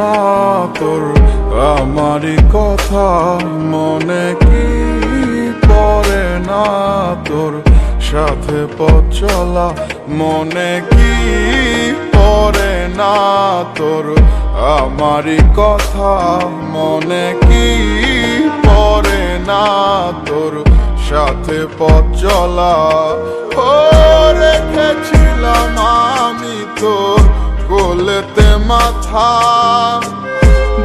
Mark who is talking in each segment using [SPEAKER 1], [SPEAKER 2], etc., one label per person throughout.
[SPEAKER 1] না তোর আমারই কথা, মনে কি পড়ে না তোর সাথে পথ চলা? মনে কি পড়ে না তোর আমারই কথা? মনে কি পড়ে না তোর সাথে পথ চলা? ও মাথা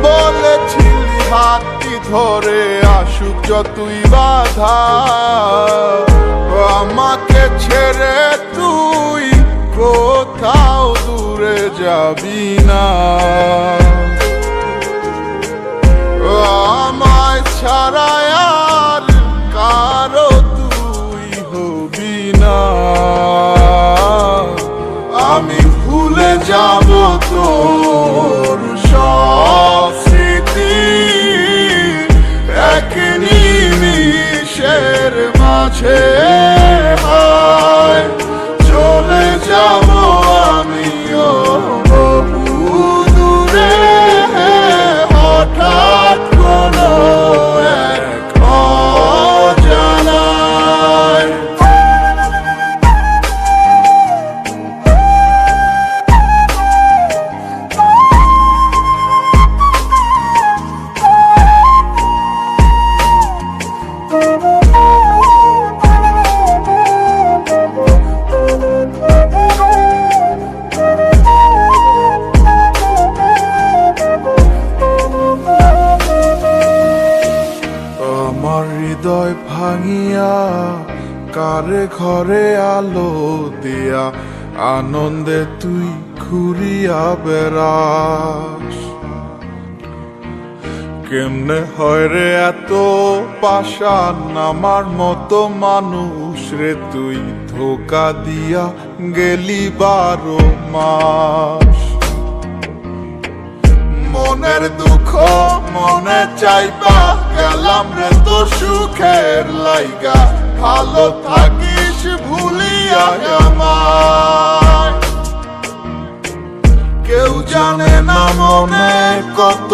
[SPEAKER 1] বলেছিলি হাতটি ধরে আসুক যতই বাধা। আমাকে ছেড়ে তুই কোথাও দূরে যাবি না। আমায় ছাড়া কারও তুই না। আমি ভুলে যাব তোর নিমিষের ভাঙিয়া, কারে ঘরে আলো দিয়া, আনন্দে তুই ঘুরিয়া বেড়াস। কেমনে হয় রে এত পাশান আমার মতো মানুষ রে তুই? ধোকা দিয়া গেলি বারো মাস। মনের দুঃখ মনে চাইবা গেলাম রে তো সুখের লাইগা। ভালো থাকিস ভুলিয়া আমায়। কেউ জানে না মনে কত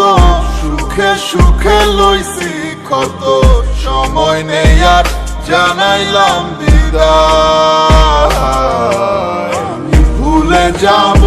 [SPEAKER 1] সুখে সুখে লইছি, কত সময় নেই আর জানাইলাম আমি ভুলে যাব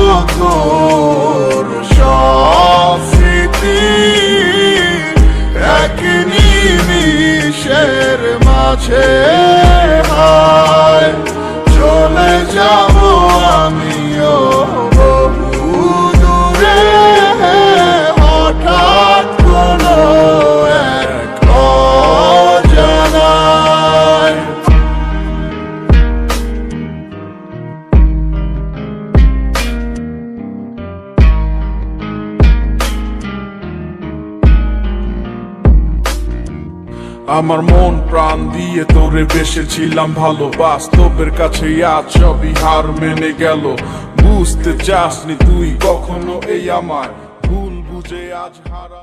[SPEAKER 1] আমার মন প্রাণ দিয়ে তোরে বেসেছিলাম ভালো। বাস্তবের কাছে আজ সবই হার মেনে গেল। বুঝতে চাসনি তুই কখনো এই আমার ভুল বুঝে আজ হারা